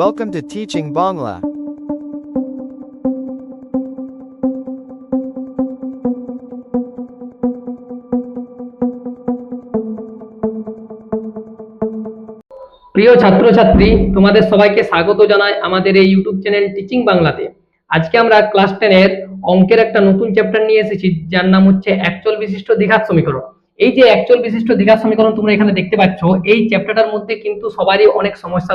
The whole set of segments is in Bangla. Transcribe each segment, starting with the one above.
Welcome to Teaching Bangla. প্রিয় ছাত্রছাত্রী, তোমাদের সবাইকে স্বাগত জানাই আমাদের এই ইউটিউব চ্যানেল টিচিং বাংলাতে আজকে আমরা ক্লাস টেনের অঙ্কের একটা নতুন চ্যাপ্টার নিয়ে এসেছি, যার নাম হচ্ছে অ্যাকচুয়াল বিশিষ্ট দ্বিঘাত সমীকরণ এই যে অ্যাকচুয়াল বিশিষ্ট দ্বিঘাত সমীকরণ তোমরা এখানে দেখতে পাচ্ছ, এই চ্যাপ্টারটার মধ্যে কিন্তু সবারই অনেক সমস্যা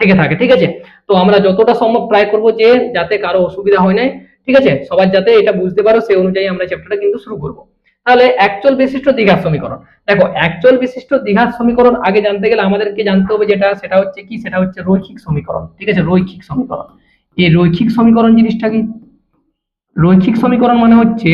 থেকে থাকে, ঠিক আছে? তো আমরা যতটা সম্ভব ট্রাই করব যে যাতে কারও অসুবিধা হয় না ঠিক আছে? সবার যাতে এটা বুঝতে পারো, সেই অনুযায়ী আমরা চ্যাপ্টারটা কিন্তু শুরু করব। তাহলে অ্যাকচুয়াল বিশিষ্ট দ্বিঘাত সমীকরণ। দেখো অ্যাকচুয়াল বিশিষ্ট দ্বিঘাত সমীকরণ আগে জানতে গেলে আমাদেরকে জানতে হবে যেটা, সেটা হচ্ছে কি? সেটা হচ্ছে রৈখিক সমীকরণ, ঠিক আছে? রৈখিক সমীকরণ। এই রৈখিক সমীকরণ জিনিসটা কি? রৈখিক সমীকরণ মানে হচ্ছে,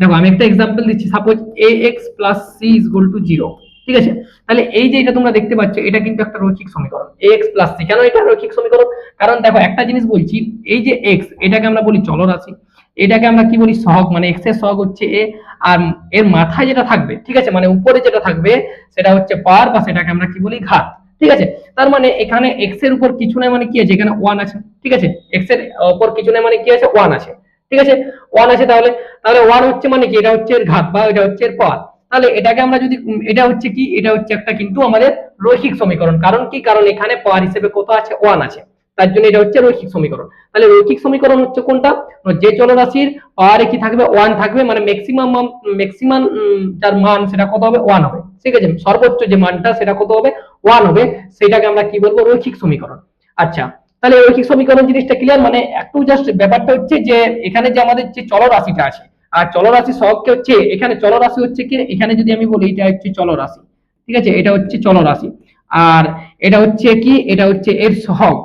দেখো আমি একটা এক্সাম্পল দিচ্ছি suppose A X plus C is equal to zero ঠিক আছে? তাহলে এই যে এটা তোমরা দেখতে পাচ্ছ, এটা কিন্তু একটা রৈখিক সমীকরণ। এক্স প্লাস সি কেন এটা রৈখিক সমীকরণ? কারণ দেখো, একটা জিনিস বলছি, এই যে এক্স এটাকে আমরা বলি চলরাশি। এটাকে আমরা কি বলি? সহগ মানে এক্সের সহগ হচ্ছে এ আর এর মাথায় যেটা থাকবে, ঠিক আছে? মানে উপরে যেটা থাকবে, সেটা হচ্ছে পার, বা সেটাকে আমরা কি বলি? ঘাত, ঠিক আছে? তার মানে এখানে এক্সের উপর কিছু নাই মানে কি আছে? এখানে ওয়ান আছে, ঠিক আছে? এক্সের উপর কিছু নাই মানে কি আছে? ওয়ান আছে, ঠিক আছে? ওয়ান আছে তাহলে তাহলে ওয়ান হচ্ছে মানে কি? এটা হচ্ছে এর ঘাত, বা এটা হচ্ছে এর পাওয়ার তাহলে এটাকে আমরা যদি এটা হচ্ছে কি? এটা হচ্ছে একটা কিন্তু আমাদের রৈখিক সমীকরণ। কারণ কি? কারণ এখানে পাওয়ার হিসেবে কত আছে? ওয়ান আছে। তার জন্য এটা হচ্ছে রৈখিক সমীকরণ। তাহলে রৈখিক সমীকরণ হচ্ছে কোনটা? যে চলরাশির পাওয়ারে কি থাকবে? ওয়ান থাকবে। মানে ম্যাক্সিমাম ম্যাক্সিমাম যার মান সেটা কত হবে? ওয়ান হবে। ঠিক আছে? সর্বোচ্চ যে মানটা সেটা কত হবে? ওয়ান হবে। সেটাকে আমরা কি বলব? রৈখিক সমীকরণ। আচ্ছা তাহলে রৈখিক সমীকরণ জিনিসটা ক্লিয়ার মানে একটু জাস্ট ব্যাপারটা হচ্ছে যে, এখানে যে আমাদের যে চলরাশিটা আছে আর চলরাশি সহগকে হচ্ছে, এখানে চলরাশি হচ্ছে কি, এখানে যদি আমি বলি এটা হচ্ছে চলরাশি, ঠিক আছে? এটা হচ্ছে চলরাশি। আর এটা হচ্ছে কি, এটা হচ্ছে এর সহগ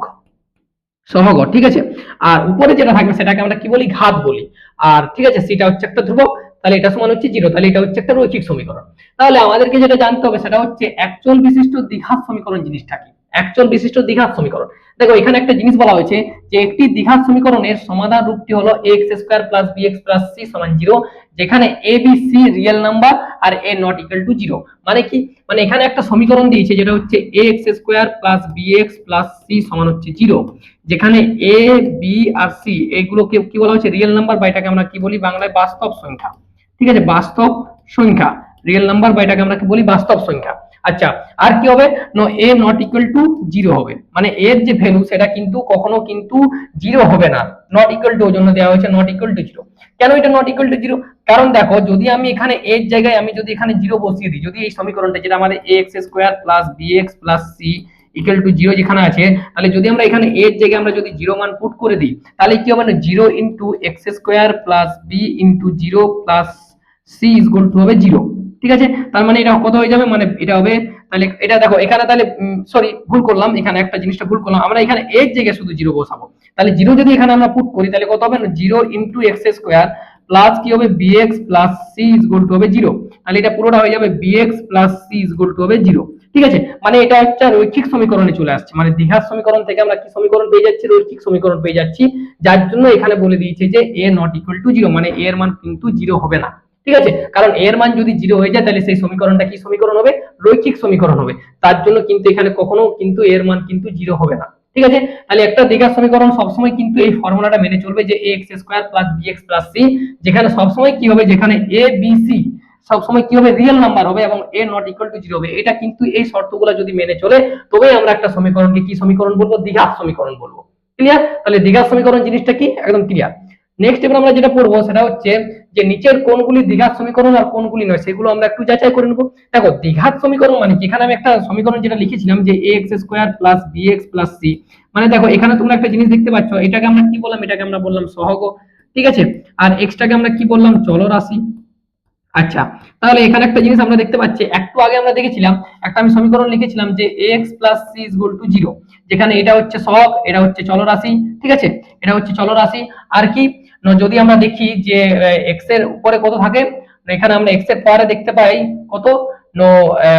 সহগ, ঠিক আছে? আর উপরে যেটা থাকবে সেটাকে আমরা কি বলি? ঘাত বলি। আর ঠিক আছে, সেটা হচ্ছে একটা ধ্রুবক, তাহলে এটা সমান হচ্ছে জিরো, তাহলে এটা হচ্ছে একটা রৈখিক সমীকরণ। তাহলে আমাদেরকে যেটা জানতে হবে সেটা হচ্ছে অ্যাকচুয়াল বিশিষ্ট দ্বিঘাত সমীকরণ জিনিসটা কি? অ্যাকচুয়াল বিশিষ্ট দ্বিঘাত সমীকরণ। দেখো, এখানে একটা জিনিস বলা হয়েছে যে একটি দ্বিঘাত সমীকরণের সমাধান রূপটি হলো X square plus B X plus C সমান জিরো যেখানে A B C real number R A not equal to zero মানে কি? মানে এখানে একটা সমীকরণ দিয়েছে যেটা হচ্ছে A X square plus B X plus C সমান হচ্ছে জিরো যেখানে এ বি আর সি এগুলোকে কি বলা হচ্ছে রিয়েল নাম্বার বা এটাকে আমরা কি বলি? বাংলায় বাস্তব সংখ্যা। ঠিক আছে? বাস্তব সংখ্যা। রিয়েল নাম্বার বা এটাকে আমরা কি বলি? বাস্তব সংখ্যা। আচ্ছা আর কি হবে? A not equal to zero হবে। মানে এর যে ভ্যালু সেটা কিন্তু কখনো কিন্তু জিরো হবে না। নট ইকুয়াল টু জন্য দেওয়া হয়েছে নট ইকুয়াল টু জিরো কেন এটা নট ইকুয়াল টু জিরো কারণ দেখো, যদি আমি এখানে এর জায়গায় আমি যদি এখানে জিরো বসিয়ে দিই, যদি এই সমীকরণটা যেটা আমাদের A X square plus B X plus C equal to zero যেখানে আছে, তাহলে যদি আমরা এখানে এর জায়গায় আমরা যদি জিরো মান পুট করে দিই, তাহলে কি হবে না? Zero into X square plus B into zero plus C is to হবে জিরো ঠিক আছে? তার মানে এটা কত হয়ে যাবে? মানে এটা হবে, তাহলে এটা দেখো, এখানে তাহলে সরি ভুল করলাম। এখানে একটা জিনিসটা ভুল করলাম। আমরা এখানে এর জায়গায় শুধু জিরো বসাবো। তাহলে জিরো যদি এখানে আমরা পুট করি, তাহলে কত হবে? Zero into X square plus কি হবে? BX plus C is equal to হবে জিরো তাহলে এটা পুরোটা হয়ে যাবে BX plus C is equal to হবে জিরো ঠিক আছে? মানে এটা হচ্ছে রৈখিক সমীকরণে চলে আসছে। মানে দ্বিঘাত সমীকরণ থেকে আমরা কি সমীকরণ পেয়ে যাচ্ছি? রৈখিক সমীকরণ পেয়ে যাচ্ছি। যার জন্য এখানে বলে দিয়েছে যে A not equal to zero মানে এর মান কিন্তু জিরো হবে না। ঠিক আছে? কারণ এর মান যদি জিরো হয়ে যায়, তাহলে সেই সমীকরণটা কি সমীকরণ হবে? রৈখিক সমীকরণ হবে। তার জন্য কিন্তু এখানে কখনো কিন্তু এর মান কিন্তু জিরো হবে না। ঠিক আছে? তাহলে একটা দ্বিঘাত সমীকরণ সবসময় কিন্তু এই ফর্মুলাটা মেনে চলবে যে X square plus B plus C যেখানে সবসময় কি হবে? যেখানে এ বি সি সবসময় কি হবে? রিয়েল নাম্বার হবে এবং A not equal to zero হবে। এটা কিন্তু এই শর্তগুলো যদি মেনে চলে, তবেই আমরা একটা সমীকরণকে কি সমীকরণ বলব? দ্বিঘাত সমীকরণ বলব। ক্লিয়ার তাহলে দ্বিঘাত সমীকরণ জিনিসটা কি? একদম ক্লিয়ার নেক্সট এবার আমরা যেটা পড়ব সেটা হচ্ছে যে নিচের কোনগুলি দ্বিঘাত সমীকরণ আর কোনগুলি নয়, সেগুলো আমরা একটু যাচাই করে নেব। দেখো, দ্বিঘাত সমীকরণ মানে এখানে আমি একটা সমীকরণ যেটা লিখেছিলাম যে A X square plus B X plus C মানে দেখো, এখানে তোমরা একটা জিনিস দেখতে পাচ্ছ, এটাকে আমরা কি বললাম? এটাকে আমরা বললাম সহগ, ঠিক আছে? আর এক্সটাকে আমরা কি বললাম? চলরাশি। আচ্ছা তাহলে এখানে একটা জিনিস আমরা দেখতে পাচ্ছি, একটু আগে আমরা দেখেছিলাম, একটা আমি সমীকরণ লিখেছিলাম যে X plus C is to zero যেখানে এটা হচ্ছে সহগ, এটা হচ্ছে চলরাশি, ঠিক আছে? এটা হচ্ছে চলরাশি। আর কি? যদি আমরা দেখি যে এক্সের উপরে কত থাকে, এখানে আমরা এক্সের পরে দেখতে পাই কত?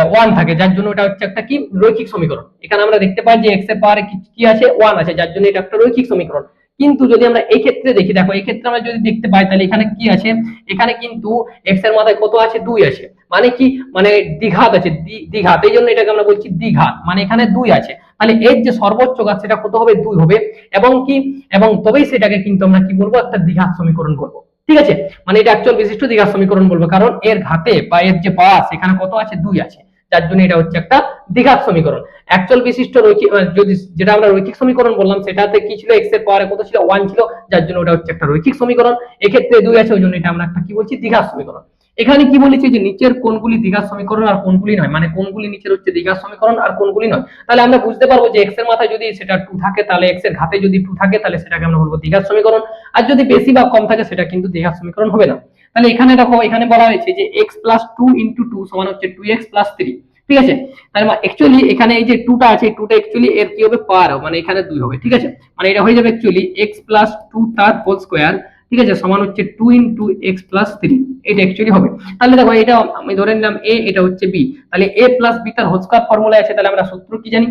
ওয়ান থাকে, যার জন্য এটা হচ্ছে একটা কি? রৈখিক সমীকরণ। এখানে আমরা দেখতে পাই যে এক্সের পারে কি আছে? ওয়ান আছে, যার জন্য এটা একটা রৈখিক সমীকরণ। কিন্তু যদি আমরা এই ক্ষেত্রে দেখি, দেখো, এই ক্ষেত্রে আমরা যদি দেখতে পাই, তাহলে এখানে কি আছে? এখানে কিন্তু এক্সের মাথায় কত আছে? দুই আছে। মানে কি? মানে দ্বিঘাত আছে, দ্বি- দ্বিঘাত। এই জন্য এটাকে আমরা বলছি দ্বিঘাত। মানে এখানে দুই আছে। তাহলে এর যে সর্বোচ্চ ঘাত সেটা কত হবে? দুই হবে। এবং কি? এবং তবেই সেটাকে কিন্তু আমরা কি বলব? একটা দ্বিঘাত সমীকরণ বলব ঠিক আছে? মানে এটা অ্যাকচুয়াল বিশিষ্ট দ্বিঘাত সমীকরণ বলব। কারণ এর ঘাতে বা এর যে পাওয়া সেখানে কত আছে? দুই আছে। যার জন্য এটা হচ্ছে একটা দ্বিঘাত সমীকরণ। অ্যাকচুয়াল বিশিষ্ট রৈখিক যদি যেটা আমরা রৈখিক সমীকরণ বললাম, সেটাতে কি ছিল? এক্সের পাওয়ারে কত ছিল? ওয়ান ছিল। যার জন্য ওটা হচ্ছে একটা রৈখিক সমীকরণ। এক্ষেত্রে দুই আছে, ওই জন্য এটা আমরা একটা কি বলছি? দ্বিঘাত সমীকরণ। এখানে কি বলেছি যে নিচের কোনগুলি দীঘার সমীকরণ আর কোনগুলি নয়? মানে কোনগুলি নিচের হচ্ছে দীঘার সমীকরণ আর কোনগুলি নয়। তাহলে আমরা বুঝতে পারব যে এক্সের মাথায় যদি সেটা টু থাকে, তাহলে এক্সের ঘাতে যদি টু থাকে, তাহলে সেটাকে আমরা বলব দীঘার সমীকরণ। আর যদি বেশি বা কম থাকে, সেটা কিন্তু দ্বিঘাত সমীকরণ হবে না। তাহলে এখানে দেখো, এখানে বলা হয়েছে যে x plus two into two সমান হচ্ছে টু এক্স প্লাস থ্রি ঠিক আছে? তার মানে অ্যাকচুয়ালি এখানে এই যে টুটা আছে টুটা অ্যাকচুয়ালি এর কি হবে? পার মানে এখানে দুই হবে। ঠিক আছে? মানে এটা হয়ে যাবে অ্যাকচুয়ালি এক্স প্লাস টু তার হোল স্কোয়ার ঠিক আছে? সমান হচ্ছে two into x plus three এটা অ্যাকচুয়ালি হবে। তাহলে দেখো, এটা আমি ধরে নিলাম এ এটা হচ্ছে বি তাহলে এ প্লাস বি তার হোল স্কোয়ার ফর্মুলা আছে, তাহলে আমরা সূত্র কি জানি?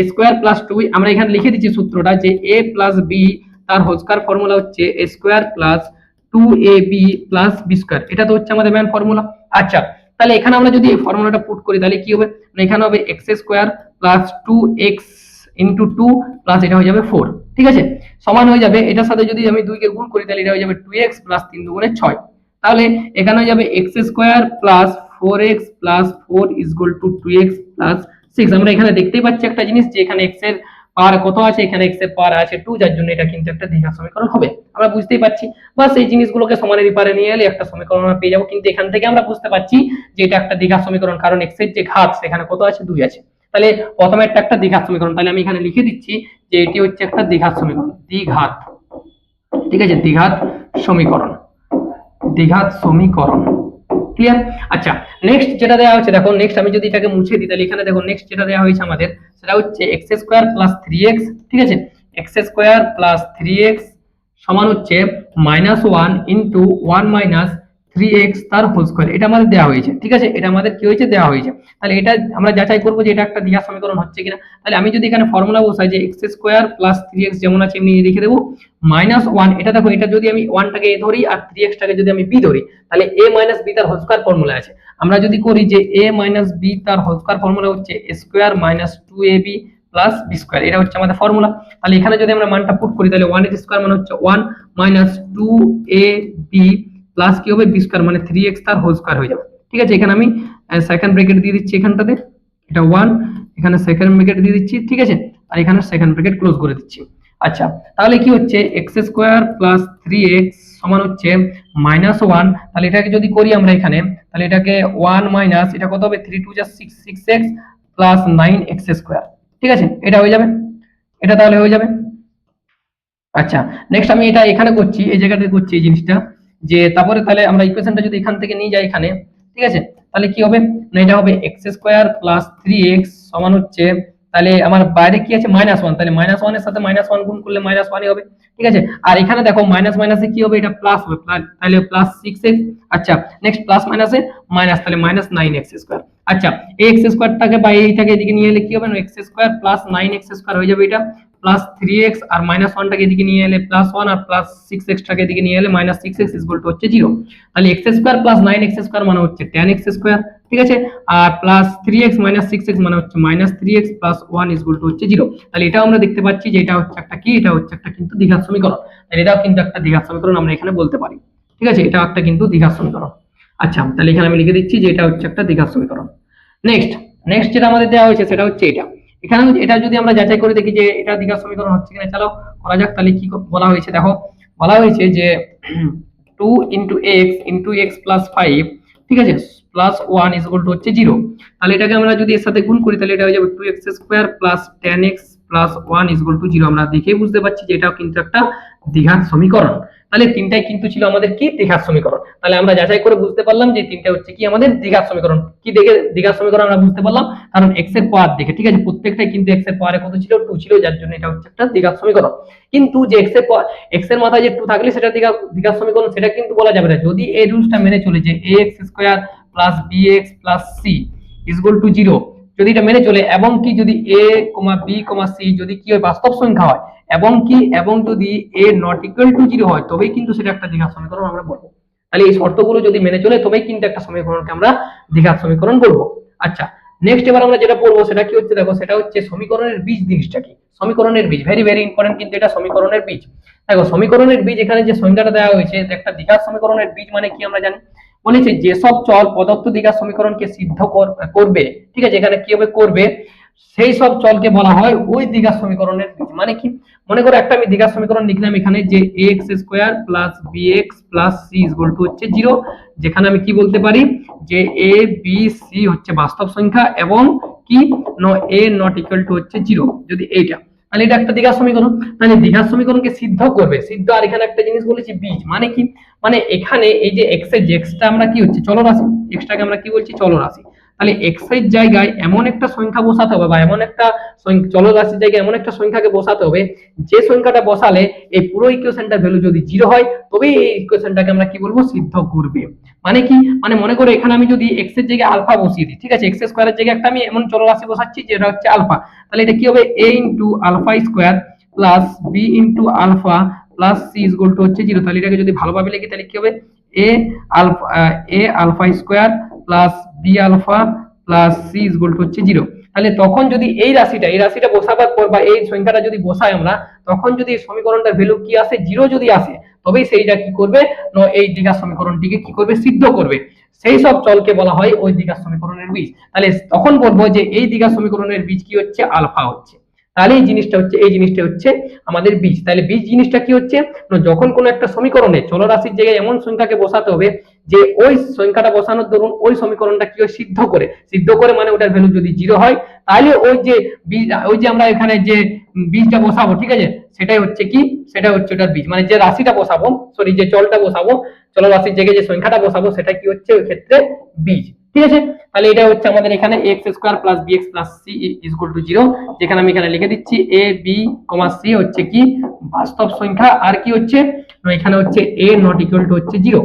এ স্কোয়ার প্লাস টু আমরা এখানে লিখে দিচ্ছি সূত্রটা যে এ প্লাস বি তার হোল স্কোয়ার ফর্মুলা হচ্ছে a square plus two a b plus b square এটা তো হচ্ছে আমাদের মেন ফর্মুলা আচ্ছা তাহলে এখানে আমরা যদি এই ফর্মুলাটা পুট করি, তাহলে কি হবে? মানে এখানে হবে x square plus two x into two plus এটা হয়ে যাবে ফোর ঠিক আছে? সমান হয়ে যাবে, এটার সাথে যদি আমি দুইকে গুণ করি, তাহলে এটা হয়ে যাবে টু এক্স প্লাস তিন দুগুণে ছয়। তাহলে এখানে যাবে x square plus four x plus four is equal to two x plus six আমরা এখানে দেখতেই পাচ্ছি একটা জিনিস যে এখানে এক্সের পার কত আছে, এখানে এক্সের পার আছে টু যার জন্য এটা কিন্তু একটা দ্বিঘাত সমীকরণ হবে। আমরা বুঝতেই পারছি বাস এই জিনিসগুলোকে সমানের পারে নিয়ে এলে একটা সমীকরণ আমরা পেয়ে যাব। কিন্তু এখান থেকে আমরা বুঝতে পারছি যে এটা একটা দ্বিঘাত সমীকরণ, কারণ এক্সের যে ঘাত সেখানে কত আছে? দুই আছে। তাহলে প্রথমে একটা একটা দ্বিঘাত সমীকরণ। তাহলে আমি এখানে লিখে দিচ্ছি যে এটি হচ্ছে একটা দ্বিঘাত সমীকরণ। দ্বিঘাত। ঠিক আছে? দ্বিঘাত সমীকরণ। দ্বিঘাত সমীকরণ। ক্লিয়ার আচ্ছা নেক্সট যেটা দেওয়া হয়েছে, দেখো নেক্সট আমি যদি এটাকে মুছে দিই, তাহলে এখানে দেখো নেক্সট যেটা দেওয়া হয়েছে আমাদের, সেটা হচ্ছে x square plus three x ঠিক আছে? X square plus three x সমান হচ্ছে minus one into one minus three x তার হোল স্কোয়ার এটা আমাদের দেওয়া হয়েছে, ঠিক আছে? এটা আমাদের কি হয়েছে? দেওয়া হয়েছে। তাহলে এটা আমরা যাচাই করব যে এটা একটা দ্বিঘাত সমীকরণ হচ্ছে কিনা। তাহলে আমি যদি এখানে ফর্মুলা বসাই যে x square plus three x যেমন আছে, এমনি লিখে দেবো মাইনাস ওয়ান এটা দেখো, এটা যদি আমি ওয়ানটাকে এ ধরি আর থ্রি এক্সটাকে যদি আমি বি ধরি, তাহলে এ মাইনাস বি তার হোল স্কোয়ার ফর্মুলা আছে। আমরা যদি করি যে এ মাইনাস বি তার হোল স্কোয়ার ফর্মুলা হচ্ছে square minus two a b plus b square এটা হচ্ছে আমাদের ফর্মুলা তাহলে এখানে যদি আমরা মানটা পুট করি, তাহলে ওয়ানের স্কোয়ার মানে হচ্ছে one minus two a b plus কি হবে? বি স্কোয়ার মানে থ্রি এক্স তার হোল স্কোয়ার হয়ে যাবে। ঠিক আছে? এখানে আমি সেকেন্ড ব্রেকেট দিয়ে দিচ্ছি এখানটাতে। এটা ওয়ান এখানে সেকেন্ড ব্রেকেট দিয়ে দিচ্ছি। ঠিক আছে? আর এখানে সেকেন্ড ব্রেকেট ক্লোজ করে দিচ্ছি। আচ্ছা তাহলে কি হচ্ছে? X square plus three x সমান হচ্ছে মাইনাস ওয়ান তাহলে এটাকে যদি করি আমরা এখানে, তাহলে এটাকে ওয়ান মাইনাস এটা কত হবে? থ্রি টু যা six six x plus nine x square ঠিক আছে? এটা হয়ে যাবে? এটা তাহলে হয়ে যাবে? আচ্ছা নেক্সট আমি এটা এখানে করছি, এই জায়গাতে করছি এই জিনিসটা। যে তারপরে তাহলে আমরা ইকুয়েশনটা যদি এখান থেকে নিয়ে যাই এখানে, ঠিক আছে? তাহলে কি হবে? না, এটা হবে x square plus three x সমান হচ্ছে, তাহলে আমার বাইরে কি আছে? মাইনাস ওয়ান তাহলে মাইনাস ওয়ানের সাথে মাইনাস ওয়ান গুণ করলে মাইনাস ওয়ানই হবে, ঠিক আছে? আর এখানে দেখো মাইনাস মাইনাসে কি হবে? এটা প্লাস হবে তাহলে প্লাস সিক্স এক্স আচ্ছা নেক্সট প্লাস মাইনাসে মাইনাস তাহলে মাইনাস নাইন এক্স স্কোয়ার আচ্ছা এই এক্স স্কোয়ারটাকে বা এইটাকে এদিকে নিয়ে এলে কি হবে? না x square plus nine x square হয়ে যাবে এটা প্লাস থ্রি এক্স আর মাইনাস ওয়ানটাকে এদিকে নিয়ে এলে প্লাস ওয়ান আর প্লাস সিক্স এক্সটাকে এদিকে নিয়ে এলে minus six x equal to হচ্ছে জিরো তাহলে x square plus nine x square মানে হচ্ছে টেন এক্স স্কোয়ার ঠিক আছে? আর plus three x minus six x মানে হচ্ছে minus three x plus one is two হচ্ছে জিরো তাহলে এটাও আমরা দেখতে পাচ্ছি যে এটা হচ্ছে একটা কি? এটা হচ্ছে একটা কিন্তু দীঘার সমীকরণ। তাহলে এটাও কিন্তু একটা দীঘার সমীকরণ আমরা এখানে বলতে পারি। ঠিক আছে? এটাও একটা কিন্তু দীঘার সমীকরণ। আচ্ছা তাহলে এখানে আমি লিখে দিচ্ছি যে এটা হচ্ছে একটা দীঘার সমীকরণ। নেক্সট নেক্সট যেটা আমাদের দেওয়া হয়েছে সেটা হচ্ছে এটা। এখানে এটা যদি আমরা যাচাই করে দেখি যে এটা দ্বিঘাত সমীকরণ হচ্ছে কিনা, চলো করা যাক, তাহলে কি বলা হয়েছে? দেখো, বলা হয়েছে যে two into x into x plus five ঠিক আছে? Plus one is equal to হচ্ছে জিরো তাহলে এটাকে আমরা যদি এর সাথে গুণ করি, তাহলে এটা হয়ে যাবে two x square plus ten x plus one is equal to zero আমরা দেখেই বুঝতে পারছি যে এটাও কিন্তু একটা দ্বিঘাত সমীকরণ। তাহলে তিনটাই কিন্তু ছিল আমাদের কি দ্বিঘাত সমীকরণ? তাহলে আমরা যাচাই করে বুঝতে পারলাম যে তিনটা হচ্ছে কি আমাদের দ্বিঘাত সমীকরণ। কি দেখে দ্বিঘাত সমীকরণ আমরা বুঝতে পারলাম? কারণ এক্সের পাওয়ার দেখে, ঠিক আছে? প্রত্যেকটাই কিন্তু এক্সের পাওয়ারে কত ছিল? টু ছিল, যার জন্য এটা হচ্ছে একটা দ্বিঘাত সমীকরণ। কিন্তু যে এক্সের এক্সের মাথায় যে টু থাকলে সেটা দীঘা দ্বিঘাত সমীকরণ, সেটা কিন্তু বলা যাবে না। যদি এই রুলসটা মেনে চলে যে a x square plus b x plus c is equal to zero যদি এটা মেনে চলে, এবং কি যদি এ কমা বি কমা সি যদি কি হয় বাস্তব সংখ্যা হয়, এবং কি, এবং যদি a not equal to zero হয়, তবেই কিন্তু সেটা একটা দ্বিঘাত সমীকরণ আমরা বলব। তাহলে এই শর্তগুলো যদি মেনে চলে, তবেই কিন্তু একটা সমীকরণকে আমরা দ্বিঘাত সমীকরণ বলব। আচ্ছা নেক্সট এবার আমরা যেটা পড়ব, সেটা কি হচ্ছে? দেখো, সেটা হচ্ছে সমীকরণের বীজ জিনিসটা কি? সমীকরণের বীজ ভেরি ভেরি ইম্পর্টেন্ট কিন্তু এটা সমীকরণের বীজ। দেখো, সমীকরণের বীজ, এখানে যে সংজ্ঞাটা দেওয়া হয়েছে একটা দ্বিঘাত সমীকরণের বীজ মানে কি আমরা জানি? বলেছে যেসব চল প্রদত্ত দ্বিঘাত সমীকরণকে সিদ্ধ কর- করবে, ঠিক আছে, এখানে কি হবে করবে? সেই সব চলকে বলা হয় ওই দ্বিঘাত সমীকরণের মানে কি? মনে করো একটা আমি দ্বিঘাত সমীকরণ লিখলাম এখানে যে x square plus b x plus c is equal to হচ্ছে জিরো যেখানে আমি কি বলতে পারি? যে এ বি সি হচ্ছে বাস্তব সংখ্যা এবং কি? ন এ নট ইকুয়াল টু হচ্ছে জিরো যদি এইটা তাহলে এটা একটা দীঘার সমীকরণ। মানে দীঘার সমীকরণকে সিদ্ধ করবে। সিদ্ধ আর এখানে একটা জিনিস বলেছি, বীজ। মানে কি? মানে এখানে এই যে এক্সের যে এক্সটা আমরা কি হচ্ছে? চলরাশি। এক্সটাকে আমরা কি বলছি? চলরাশি। তাহলে এক্সের জায়গায় এমন একটা সংখ্যা বসাতে হবে বা এমন একটা চলরাশির জায়গায় এমন একটা সংখ্যাকে বসাতে হবে, যে সংখ্যাটা বসালে এই পুরো ইকুয়েশনটার ভ্যালু যদি জিরো হয় তবেই এই ইকুয়েশনটাকে আমরা কি বলব? সিদ্ধ করবে। মানে কি? মানে মনে করো এখানে আমি যদি এক্সের জায়গায় আলফা বসিয়ে দিই, ঠিক আছে? এক্স স্কোয়ারের জায়গায় একটা আমি এমন চলরাশি বসাচ্ছি যেটা হচ্ছে আলফা তাহলে এটা কি হবে? A into alpha square plus b into alpha plus c is to হচ্ছে জিরো তাহলে এটাকে যদি ভালোভাবে লিখি, তাহলে কি হবে? A alpha a alpha square plus b alpha plus c is to হচ্ছে জিরো তাহলে তখন যদি এই রাশিটা এই রাশিটা বসাবার পর বা এই সংখ্যাটা যদি বসাই আমরা, তখন যদি এই সমীকরণটার ভ্যালু কি আসে? জিরো যদি আসে, তবেই সেইটা কি করবে? না, এই দ্বিঘাত সমীকরণটিকে কি করবে? সিদ্ধ করবে। সেই সব চলকে বলা হয় ওই দ্বিঘাত সমীকরণের বীজ। তাহলে তখন বলব যে এই দ্বিঘাত সমীকরণের বীজ কি হচ্ছে? আলফা হচ্ছে। তাহলে এই জিনিসটা হচ্ছে, এই জিনিসটা হচ্ছে আমাদের বীজ। তাহলে বীজ জিনিসটা কি হচ্ছে? যখন কোনো একটা সমীকরণে চলরাশির জায়গায় এমন সংখ্যাকে বসাতে হবে যে ওই সংখ্যাটা বসানোর দরুন ওই সমীকরণটা কি হয়? সিদ্ধ করে। সিদ্ধ করে মানে ওটার ভ্যালু যদি জিরো হয়, তাহলে ওই যে বীজ, ওই যে আমরা এখানে যে বীজটা বসাবো, ঠিক আছে? সেটাই হচ্ছে কি? সেটা হচ্ছে ওটার বীজ। মানে যে রাশিটা বসাবো সরি যে চলটা বসাবো, চলরাশির জায়গায় যে সংখ্যাটা বসাবো, সেটা কি হচ্ছে? ওই ক্ষেত্রে বীজ। ঠিক আছে? তাহলে এটা হচ্ছে আমাদের এখানে x square plus b x plus c is to zero যেখানে আমি এখানে লিখে দিচ্ছি এ বি কমা সি হচ্ছে কি? বাস্তব সংখ্যা, আর কি হচ্ছে? এখানে হচ্ছে এ নট ইকুয়াল টু হচ্ছে জিরো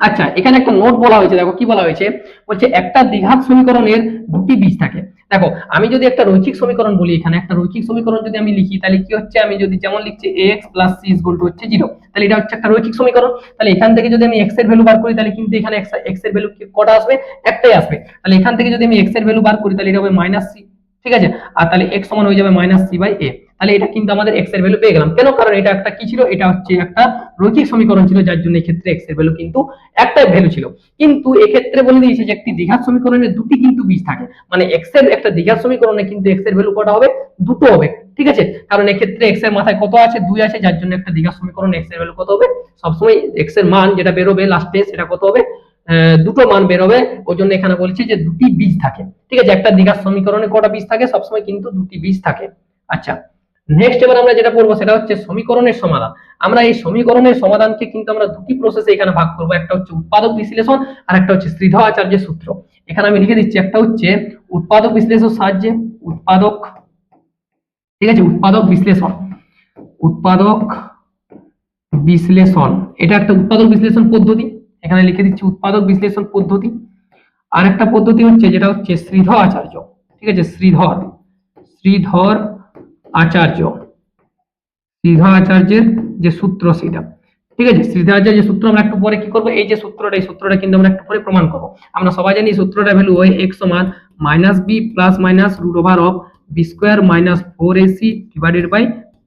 আচ্ছা এখানে একটা নোট বলা হয়েছে, দেখো কি বলা হয়েছে? বলছে, একটা দ্বিঘাত সমীকরণের দুটি বীজ থাকে। দেখো, আমি যদি একটা রৈখিক সমীকরণ বলি এখানে, একটা রৈখিক সমীকরণ যদি আমি লিখি, তাহলে কি হচ্ছে? আমি যদি যেমন লিখছি x plus c is to হচ্ছে জিরো তাহলে এটা হচ্ছে একটা রৈখিক সমীকরণ। তাহলে এখান থেকে যদি আমি এক্সের ভ্যালু বার করি, তাহলে কিন্তু এখানে এক্সের ভ্যালু কটা আসবে? একটাই আসবে। তাহলে এখান থেকে যদি আমি এক্সের ভ্যালু বার করি, তাহলে এটা হবে মাইনাস সি ঠিক আছে? আর তাহলে এক্স সমান হয়ে যাবে মাইনাস সি বাই এ তাহলে এটা কিন্তু আমাদের এক্সের ভ্যালু পেয়ে গেলাম। কেন? কারণ এটা একটা কি ছিল? এটা হচ্ছে একটা রৈখিক সমীকরণ ছিল, যার জন্য এক্ষেত্রে এক্সের ভ্যালু কিন্তু একটাই ভ্যালু ছিল। কিন্তু এক্ষেত্রে বলে দিয়েছে যে একটি দ্বিঘাত সমীকরণে দুটি কিন্তু বীজ থাকে। মানে এক্সের একটা দ্বিঘাত সমীকরণে কিন্তু এক্সের ভ্যালু কটা হবে? দুটো হবে। ঠিক আছে? কারণ এক্ষেত্রে এক্সের মাথায় কত আছে? দুই আছে, যার জন্য একটা দ্বিঘাত সমীকরণ এক্সের ভ্যালু কত হবে? সবসময় এক্সের মান যেটা বেরোবে লাস্টে সেটা কত হবে? দুটো মান বেরোবে ওই জন্য এখানে বলছে যে দুটি বীজ থাকে। ঠিক আছে, একটা দ্বিঘাত সমীকরণে কটা বীজ থাকে? সবসময় কিন্তু দুটি বীজ থাকে। আচ্ছা নেক্সট এবার আমরা যেটা পড়ব সেটা হচ্ছে সমীকরণের সমাধান। আমরা এই সমীকরণের সমাধানকে কিন্তু আমরা দুটি প্রসেসে এখানে ভাগ করব। একটা হচ্ছে উৎপাদক বিশ্লেষণ আর একটা হচ্ছে শ্রীধর আচার্যের সূত্র। এখানে আমি লিখে দিচ্ছি, একটা হচ্ছে উৎপাদক বিশ্লেষণ সাহায্যে উৎপাদক, ঠিক আছে, উৎপাদক বিশ্লেষণ। উৎপাদক বিশ্লেষণ, এটা একটা উৎপাদক বিশ্লেষণ পদ্ধতি। এখানে লিখে দিচ্ছি উৎপাদক বিশ্লেষণ পদ্ধতি। আর একটা পদ্ধতি হচ্ছে যেটা হচ্ছে শ্রীধর আচার্য। ঠিক আছে? শ্রীধর। শ্রীধর আচার্য। শ্রীধর আচার্যের যে সূত্র সেটা। ঠিক আছে? শ্রীধর আচার্যের যে সূত্র আমরা একটু পরে কি করব? এই যে সূত্রটা, এই সূত্রটা কিন্তু আমরা একটু পরে প্রমাণ করব। আমরা সবাই জানি সূত্রটা ভ্যালু হয় এক্স সমান minus b plus minus root over of b square minus four a c divided by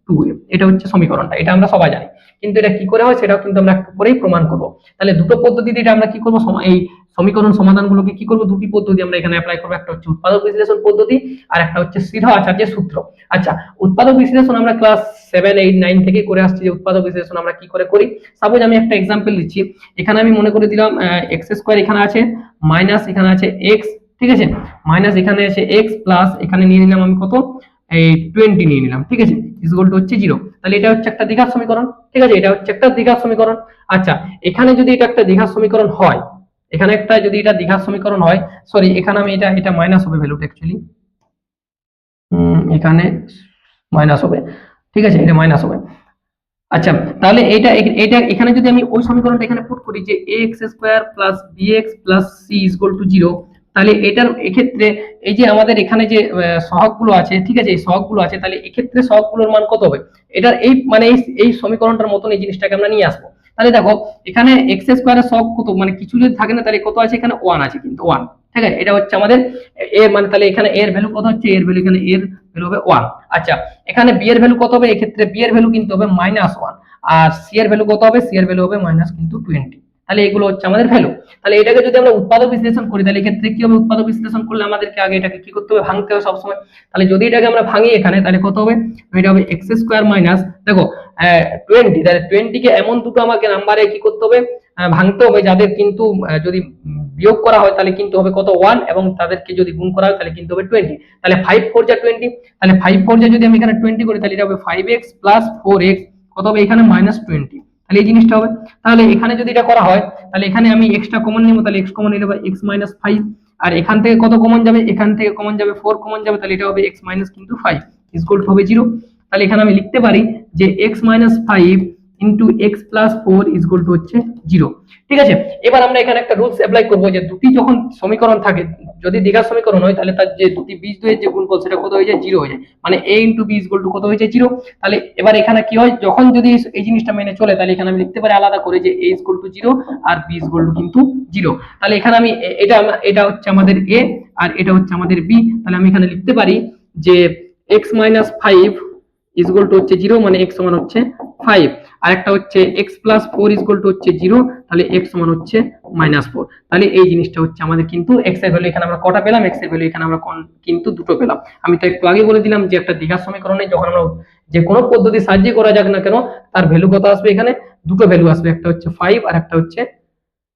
two এটা হচ্ছে সমীকরণটা, এটা আমরা সবাই জানি। কিন্তু এটা কি করে হয় সেটাও কিন্তু আমরা একটু পরেই প্রমাণ করব। তাহলে দুটো পদ্ধতিতে এটা আমরা কি করব? এই সমীকরণ সমাধানগুলোকে কি করব? দুটি পদ্ধতি আমরা এখানে অ্যাপ্লাই করব, একটা হচ্ছে উৎপাদক বিশ্লেষণ পদ্ধতি আর একটা হচ্ছে শ্রীধর আচার্যের সূত্র। আচ্ছা উৎপাদক বিশ্লেষণ আমরা ক্লাস সেভেন এইট নাইন থেকে করে আসছি যে উৎপাদক বিশ্লেষণ আমরা কি করে করি? সাপোজ আমি একটা এক্সাম্পল দিচ্ছি, এখানে আমি মনে করে দিলাম এক্স স্কোয়ার এখানে আছে মাইনাস এখানে আছে এক্স ঠিক আছে? মাইনাস এখানে আছে এক্স প্লাস এখানে নিয়ে নিলাম আমি কত? এই টোয়েন্টি নিয়ে নিলাম, ঠিক আছে? ইজগোল টু হচ্ছে জিরো তাহলে এটা হচ্ছে একটা দ্বিঘাত সমীকরণ, ঠিক আছে? এটা হচ্ছে একটা দ্বিঘাত সমীকরণ। আচ্ছা এখানে যদি এটা একটা দ্বিঘাত সমীকরণ হয়, এখানে একটা যদি এটা দ্বিঘাত সমীকরণ হয় সরি এখানে আমি এটা এটা মাইনাস হবে ভ্যালুটা অ্যাকচুয়ালি এখানে মাইনাস হবে, ঠিক আছে? এটা মাইনাস হবে। আচ্ছা তাহলে এটা এটা এখানে যদি আমি ওই সমীকরণটা এখানে পুট করি যে x square plus b x plus c is equal to zero তাহলে এটার এক্ষেত্রে এই যে আমাদের এখানে যে সহগগুলো আছে, ঠিক আছে? এই সহগগুলো আছে, তাহলে এক্ষেত্রে সহগগুলোর মান কত হবে? এটার এই মানে এই সমীকরণটার মতন এই জিনিসটাকে আমরা নিয়ে আসব। তাহলে দেখো, এখানে এক্স স্কোয়ারের সব কত? মানে কিছু যদি থাকে না, তাহলে কত আছে? এখানে ওয়ান আছে কিন্তু ওয়ান ঠিক আছে? এটা হচ্ছে আমাদের এ মানে তাহলে এখানে এর ভ্যালু কত হচ্ছে? এর ভ্যালু এখানে এর ভ্যালু হবে ওয়ান আচ্ছা। এখানে বি এর ভ্যালু কত হবে? এক্ষেত্রে বি এর ভ্যালু কিন্তু হবে মাইনাস ওয়ান আর সি এর ভ্যালু কত হবে? সি এর ভ্যালু হবে মাইনাস কিন্তু টোয়েন্টি তাহলে এগুলো হচ্ছে আমাদের ভ্যালু তাহলে এটাকে যদি আমরা উৎপাদক বিশ্লেষণ করি, তাহলে এক্ষেত্রে কি হবে? উৎপাদক বিশ্লেষণ করলে আমাদেরকে আগে এটাকে কি করতে হবে? ভাঙতে হবে সবসময়। তাহলে যদি এটাকে আমরা ভাঙি এখানে, তাহলে কত হবে? এটা হবে এক্স স্কোয়ার মাইনাস দেখো টোয়েন্টি তাহলে টোয়েন্টি কে এমন দুটো আমাকে নাম্বারে কি করতে হবে? ভাঙতে হবে, যাদের কিন্তু যদি বিয়োগ করা হয়, তাহলে কিন্তু হবে কত? ওয়ান এবং তাদেরকে যদি গুণ করা হয়, তাহলে কিন্তু হবে টোয়েন্টি তাহলে ফাইভ ফোর যা টোয়েন্টি তাহলে ফাইভ ফোর যা যদি আমি এখানে টোয়েন্টি করি, তাহলে এটা হবে five x plus four x কত হবে? এখানে মাইনাস টোয়েন্টি তাহলে এই জিনিসটা হবে। তাহলে এখানে যদি এটা করা হয়, তাহলে এখানে আমি এক্সট্রা কমন নেব, তাহলে এক্স কমন নিলে এক্স মাইনাস ফাইভ আর এখান থেকে কত কমন যাবে? এখান থেকে কমন যাবে ফোর কমন যাবে, তাহলে এটা হবে এক্স মাইনাস কিন্তু ফাইভ ইজগোল হবে জিরো তাহলে এখানে আমি লিখতে পারি যে x minus five into x plus four is equal to হচ্ছে জিরো। ঠিক আছে? এবার আমরা এখানে একটা রুলস অ্যাপ্লাই করব যে দুটি যখন সমীকরণ থাকে, যদি দ্বিঘাত সমীকরণ হয়, তাহলে তার যে দুটি বীজ দুয়ের যে গুণফল, সেটা কত হয়ে যায়? জিরো হয়ে যায়। মানে a into b is equal to কত হয়ে যায়? জিরো। তাহলে এবার এখানে কি হয়? যখন যদি এই- জিনিসটা মেনে চলে, তাহলে এখানে আমি লিখতে পারি আলাদা করে যে a is equal to zero R b is equal to কিন্তু জিরো। তাহলে এখানে আমি এটা এটা হচ্ছে আমাদের এ আর এটা হচ্ছে আমাদের বি তাহলে আমি এখানে লিখতে পারি যে x minus five is equal to হচ্ছে জিরো মানে এক্স সমান হচ্ছে ফাইভ আর একটা হচ্ছে এক্স প্লাস ফোর তাহলে এক্স সমান তাহলে এই জিনিসটা হচ্ছে আমাদের কিন্তু এক্সের ভ্যালু এখানে আমরা কটা পেলাম? এক্সের ভ্যালু এখানে আমরা কিন্তু দুটো পেলাম। আমি তো একটু আগে বলে দিলাম যে একটা দীঘার সমীকরণে যখন আমরা যে কোনো পদ্ধতি সাহায্যে করা যাক না কেন, তার ভ্যালু কত আসবে এখানে? দুটো ভ্যালু আসবে, একটা হচ্ছে ফাইভ আর একটা হচ্ছে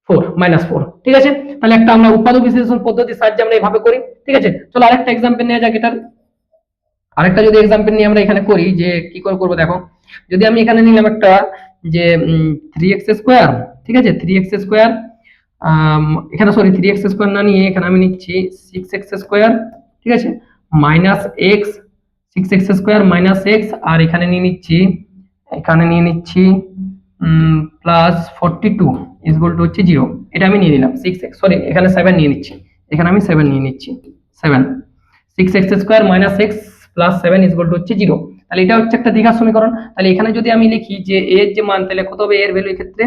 ফোর মাইনাস ফোর ঠিক আছে? তাহলে একটা আমরা উৎপাদক বিশ্লেষণ পদ্ধতির সাহায্যে আমরা এইভাবে করি। ঠিক আছে? চলো আরেকটা এক্সাম্পল নেওয়া যাক এটার। আরেকটা যদি এক্সাম্পল নিয়ে আমরা এখানে করি যে কি করে করব দেখো? যদি আমি এখানে নিলাম একটা যে থ্রি এক্স স্কোয়ার ঠিক আছে? থ্রি এক্স স্কোয়ার এখানে সরি থ্রি এক্স স্কোয়ার না নিয়ে এখানে আমি নিচ্ছি সিক্স এক্স স্কোয়ার ঠিক আছে? Minus x six x square minus x আর এখানে নিয়ে নিচ্ছি, এখানে নিয়ে নিচ্ছি plus forty two is equal to হচ্ছে জিরো এটা আমি নিয়ে নিলাম সিক্স এক্স সরি এখানে সেভেন নিয়ে নিচ্ছি। এখানে আমি সেভেন নিয়ে নিচ্ছি seven six x square minus x plus seven is equal to হচ্ছে জিরো তাহলে এটা হচ্ছে একটা দীঘার সমীকরণ। তাহলে এখানে যদি আমি লিখি যে এর যে মান, তাহলে কত হবে? এর ভ্যালু ক্ষেত্রে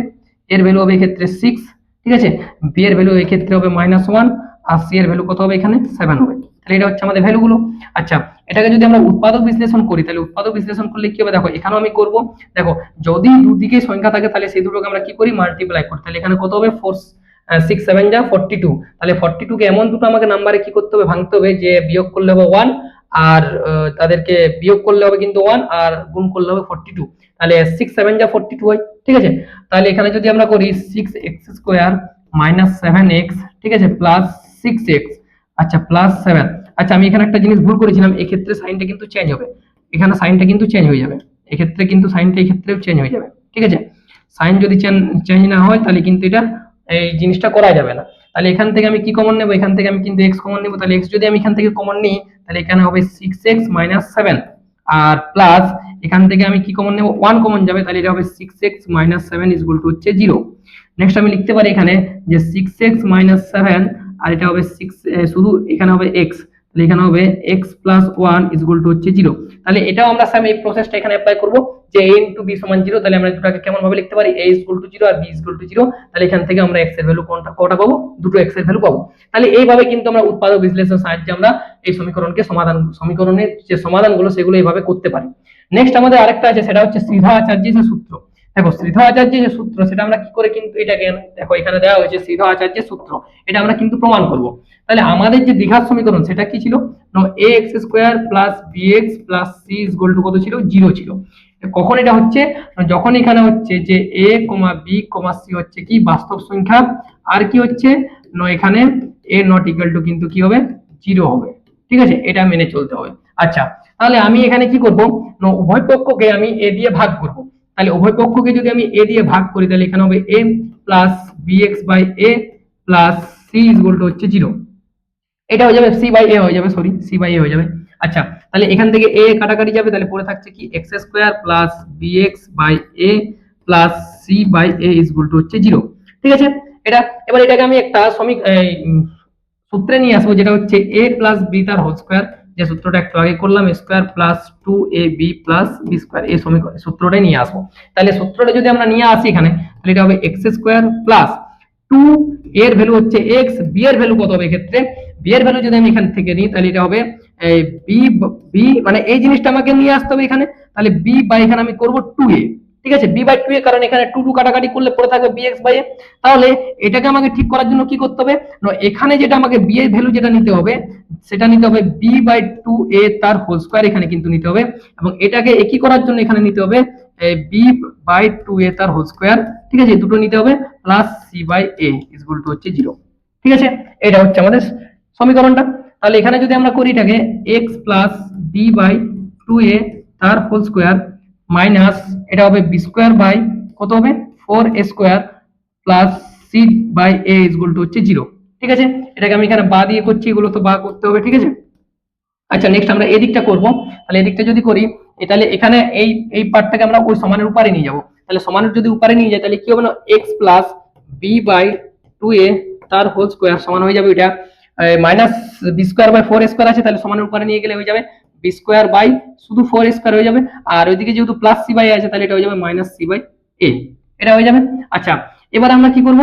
এর ভ্যালু হবে ক্ষেত্রে সিক্স ঠিক আছে? বি এর ভ্যালু ক্ষেত্রে হবে মাইনাস ওয়ান আর সি এর ভ্যালু কত হবে এখানে? সেভেন হবে। তাহলে এটা হচ্ছে আমাদের ভ্যালুগুলো আচ্ছা এটাকে যদি আমরা উৎপাদক বিশ্লেষণ করি, তাহলে উৎপাদক বিশ্লেষণ করলে কি হবে? দেখো, এখানেও আমি করব। দেখো, যদি দুদিকে সংখ্যা থাকে, তাহলে সেই দুটোকে আমরা কি করি? মাল্টিপ্লাই করি। তাহলে এখানে কত হবে? ফোর সিক্স সেভেন যা ফোরটি টু তাহলে ফোরটি টু কে এমন দুটো আমাকে নাম্বারে কি করতে হবে? ভাঙতে হবে যে বিয়োগ করলে হবে ওয়ান আর তাদেরকে বিয়োগ করলে হবে কিন্তু ওয়ান আর গুণ করলে হবে ফোরটি টু তাহলে সিক্স সেভেন যা ফোরটি টু হয়, ঠিক আছে? তাহলে এখানে যদি আমরা করি six x square minus seven x ঠিক আছে? প্লাস সিক্স এক্স আচ্ছা প্লাস সেভেন আচ্ছা আমি এখানে একটা জিনিস ভুল করেছিলাম, এক্ষেত্রে সাইনটা কিন্তু চেঞ্জ হবে। এখানে সাইনটা কিন্তু চেঞ্জ হয়ে যাবে। এক্ষেত্রে কিন্তু সাইনটা এক্ষেত্রেও চেঞ্জ হয়ে যাবে, ঠিক আছে? সাইন যদি চেঞ্জ না হয়, তাহলে কিন্তু এটা, এই জিনিসটা করা যাবে না। তাহলে এখান থেকে আমি কি কমন নেব? এখান থেকে আমি কিন্তু এক্স কমন নেব। তাহলে এক্স যদি আমি এখান থেকে কমন নিই তাহলে এখানে হবে সিক্স এক্স মাইনাস সেভেন আর প্লাস এখান থেকে আমি কি কমন নেব? ওয়ান কমন যাবে, তাহলে এটা হবে six x minus seven is equal to হচ্ছে জিরো নেক্সট আমি লিখতে পারি এখানে যে সিক্স এক্স মাইনাস সেভেন আর এটা হবে সিক্স শুধু এখানে হবে এক্স তাহলে এখানে হবে x plus one is equal to হচ্ছে জিরো তাহলে এটাও আমরা সেম এই প্রসেসটা এখানে অ্যাপ্লাই করব। যে এন ইন্টু বি সমান জিরো তাহলে আমরা দুটাকে কেমন ভাবে লিখতে পারি? a ইকুয়াল টু জিরো আর বি ইকুয়াল টু জিরো তাহলে এখান থেকে আমরা এক্সের ভ্যালু কোনটা, কটা পাবো? দুটো এক্সের ভ্যালু পাবো। তাহলে এইভাবে কিন্তু আমরা উৎপাদক বিশ্লেষণের সাহায্যে আমরা এই সমীকরণকে সমাধান, সমীকরণের যে সমাধানগুলো, সেগুলো এইভাবে করতে পারি। নেক্সট আমাদের আরেকটা আছে, সেটা হচ্ছে সিধা আচার্যের সূত্র। দেখো শ্রীধর আচার্যের যে সূত্র, সেটা আমরা কি করে কিন্তু এটাকে দেখো এখানে দেওয়া হয়েছে শ্রীধর আচার্যের সূত্র, এটা আমরা কিন্তু প্রমাণ করব। তাহলে আমাদের যে দ্বিঘাত সমীকরণ, সেটা কি ছিল? A x square plus b x plus c equal to কত ছিল? জিরো ছিল। কখন এটা হচ্ছে? যখন এখানে হচ্ছে যে এ কমা বি কমা সি হচ্ছে কি? বাস্তব সংখ্যা। আর কি হচ্ছে? ন এখানে এ নট ইকুয়াল টু কিন্তু কি হবে? জিরো হবে। ঠিক আছে? এটা মেনে চলতে হবে। আচ্ছা তাহলে আমি এখানে কি করব? ন উভয় পক্ষকে আমি এ দিয়ে ভাগ করব। তাহলে উভয় পক্ষকে যদি আমি এ দিয়ে ভাগ করি, তাহলে এখানে হবে a plus b x by a plus c is equal to হচ্ছে জিরো এটা হয়ে যাবে সি বাই এ হয়ে যাবে সরি সি বাই এ হয়ে যাবে। আচ্ছা তাহলে এখান থেকে এ কাটাকাটি যাবে, তাহলে পড়ে থাকছে কি? X square plus b x by a plus c by a is to হচ্ছে জিরো ঠিক আছে? এটা, এবার এটাকে আমি একটা সমীক সূত্রে নিয়ে আসব, যেটা হচ্ছে এ প্লাস বি তার হোল স্কোয়ার যে সূত্রটা একটু আগে করলাম square plus two a b plus b square এই সমীকরণ সূত্রটাই নিয়ে আসব। তাহলে সূত্রটা যদি আমরা নিয়ে আসি এখানে, তাহলে এটা হবে এক্স স্কোয়ার প্লাস টু এর ভ্যালু হচ্ছে এক্স বি এর ভ্যালু কত হবে এক্ষেত্রে? বি এর ভ্যালু যদি আমি এখান থেকে নিই, তাহলে এটা হবে বি বি মানে এই জিনিসটা আমাকে নিয়ে আসতে হবে এখানে, তাহলে বি বাই এখানে আমি করব টু এ ঠিক আছে? বি বাই টু এ কারণ এখানে টু টু কাটাকাটি করলে পড়ে থাকবে বি এক্স বাই এ তাহলে এটাকে আমাকে ঠিক করার জন্য কি করতে হবে? এখানে যেটা আমাকে বি এর ভ্যালু যেটা নিতে হবে, সেটা নিতে হবে বি বাই টু এ তার হোল স্কোয়ার এখানে কিন্তু নিতে হবে। এবং এটাকে একই করার জন্য এখানে নিতে হবে বি বাই টু এ তার হোল স্কোয়ার ঠিক আছে? দুটো নিতে হবে plus c by a is equal to হচ্ছে জিরো ঠিক আছে? এটা হচ্ছে আমাদের সমীকরণটা। তাহলে এখানে যদি আমরা করি এটাকে x plus b by two a তার হোল স্কোয়ার মাইনাস এটা হবে বি স্কোয়ার বাই কত হবে? Four a square plus c by a is equal to হচ্ছে জিরো ঠিক আছে? এটাকে আমি এখানে বা দিয়ে করছি, এগুলো তো বা করতে হবে, ঠিক আছে? আচ্ছা নেক্সট আমরা এদিকটা করব। তাহলে এদিকটা যদি করি তাহলে এখানে এই এই পার্টটাকে আমরা ওই সমানের উপরে নিয়ে যাব। তাহলে সমানের যদি উপরে নিয়ে যাই তাহলে কি হবে না? X plus b by two a তার হোল স্কোয়ার সমান হয়ে যাবে এটা minus b square by four square আছে, তাহলে সমানের উপরে নিয়ে গেলে হয়ে যাবে। বি স্কোয়ার বাই শুধু ফোর স্কোয়ার হয়ে যাবে। আর ওইদিকে যেহেতু প্লাস সি বাই আছে, তাহলে এটা হয়ে যাবে মাইনাস সি বাই এ এটা হয়ে যাবে? আচ্ছা এবার আমরা কি করব?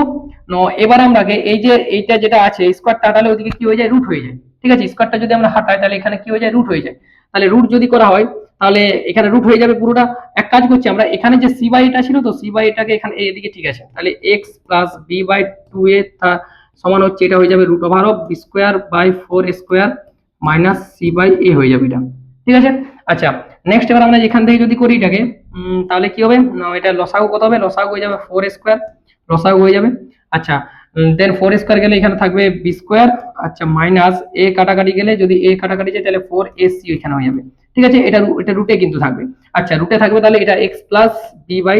এবার আমরা এই যে এইটা যেটা আছে স্কোয়ারটা হাঁটালে ওইদিকে কি হয়ে যায়? রুট হয়ে যায়। ঠিক আছে স্কোয়ারটা যদি আমরা হাঁটাই তাহলে এখানে কি হয়ে যায়? রুট হয়ে যায়। তাহলে রুট যদি করা হয়, তাহলে এখানে রুট হয়ে যাবে পুরোটা। এক কাজ করছি, আমরা এখানে যে সি বাই এটা ছিল তো সি বাই এটাকে এখানে এদিকে ঠিক আছে। তাহলে x plus b by two a সমান হচ্ছে, এটা হয়ে যাবে root over of b square by four square minus c by a হয়ে যাবে এটা। ঠিক আছে? আচ্ছা নেক্সট এবার আমরা এখান থেকে যদি করি এটাকে তাহলে কি হবে? না, এটা লসাগু কত হবে? লসাগু হয়ে যাবে ফোর স্কোয়ার লসাগু হয়ে যাবে। আচ্ছা দেন ফোর স্কোয়ার গেলে এখানে থাকবে বি স্কোয়ার আচ্ছা মাইনাস এ কাটাকাটি গেলে যদি এ কাটাকাটি যায়, তাহলে ফোর এ সি এখানে হয়ে যাবে। ঠিক আছে? এটা এটা রুটে কিন্তু থাকবে। আচ্ছা রুটে থাকবে তাহলে এটা x plus b by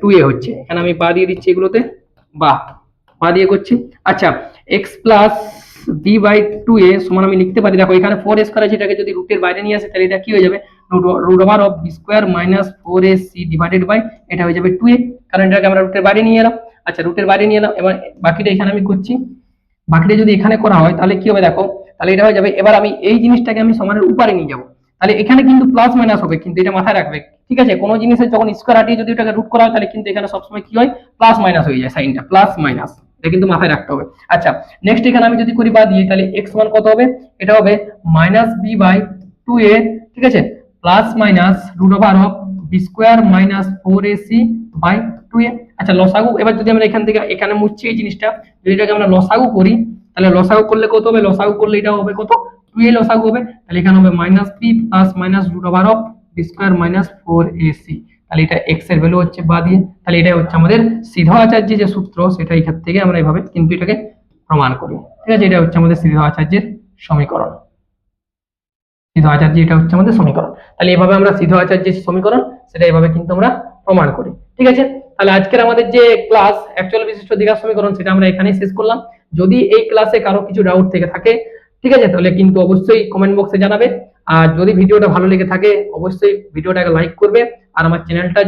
two a হচ্ছে। এখানে আমি বা দিয়ে দিচ্ছি এগুলোতে। বা বা দিয়ে করছি। আচ্ছা x plus b by two a সমান আমি লিখতে পারি। দেখো, এখানে ফোর স্কোয়ার আছে যদি রুটের বাইরে নিয়ে আসে, তাহলে এটা কি হয়ে যাবে? Root over of b square minus four a c divided by এটা হয়ে যাবে টু এ কারণ এটাকে আমরা রুটের বাইরে নিয়ে এলাম। আচ্ছা রুটের বাইরে নিয়ে এলাম, এবার বাকিটা এখানে আমি করছি বাকিটা যদি এখানে করা হয়, তাহলে কি হবে দেখো? তাহলে এটা হয়ে যাবে, এবার আমি এই জিনিসটাকে আমি সমানের উপরে নিয়ে যাব। তাহলে এখানে কিন্তু প্লাস মাইনাস হবে, কিন্তু এটা মাথায় রাখবে। ঠিক আছে, কোনো জিনিসের যখন স্কোয়ার হাটিয়ে যদি ওটাকে রুট করা হয়, তাহলে কিন্তু এখানে সবসময় কি হয়? প্লাস মাইনাস হয়ে যায় সাইনটা প্লাস মাইনাস এটা কিন্তু মাথায় রাখতে হবে। আচ্ছা নেক্সট এখানে আমি যদি করি বা দিয়ে, তাহলে এক্স ওয়ান কত হবে? এটা হবে minus b by two a ঠিক আছে? Plus minus root over of b square minus four a c by two a আচ্ছা লসাগু, এবার যদি আমরা এখান থেকে, এখানে মুছছি এই জিনিসটা, যদি এটাকে আমরা লসাগু করি, তাহলে লসাগু করলে কত হবে? লসাগু করলে এটা হবে কত? টু এ লসাগু হবে। তাহলে এখানে হবে minus b plus minus root over of b square minus four a c তাহলে এটা এক্সের ভ্যালু হচ্ছে বা দিয়ে, তাহলে এটাই হচ্ছে আমাদের সিধা আচার্যের যে সূত্র, সেটা এখান থেকে আমরা এভাবে কিন্তু এটাকে প্রমাণ করি। ঠিক আছে? এটা হচ্ছে আমাদের সিধা আচার্যের সমীকরণ। সিদ্ধ আচার্য এটা হচ্ছে আমাদের সমীকরণ। তাহলে এভাবে আমরা সিদ্ধ আচার্যের সমীকরণ, সেটা এভাবে কিন্তু আমরা প্রমাণ করি। ঠিক আছে? তাহলে আজকের আমাদের যে ক্লাস অ্যাকচুয়াল বিশিষ্ট দীঘার সমীকরণ, সেটা আমরা এখানেই শেষ করলাম। যদি এই ক্লাসে কারও কিছু ডাউট থেকে থাকে, ঠিক আছে? তাহলে কিন্তু অবশ্যই কমেন্ট বক্সে জানাবে। আর যদি ভিডিওটা ভালো লেগে থাকে, অবশ্যই ভিডিওটাকে লাইক করবে। আর আমার চ্যানেলটা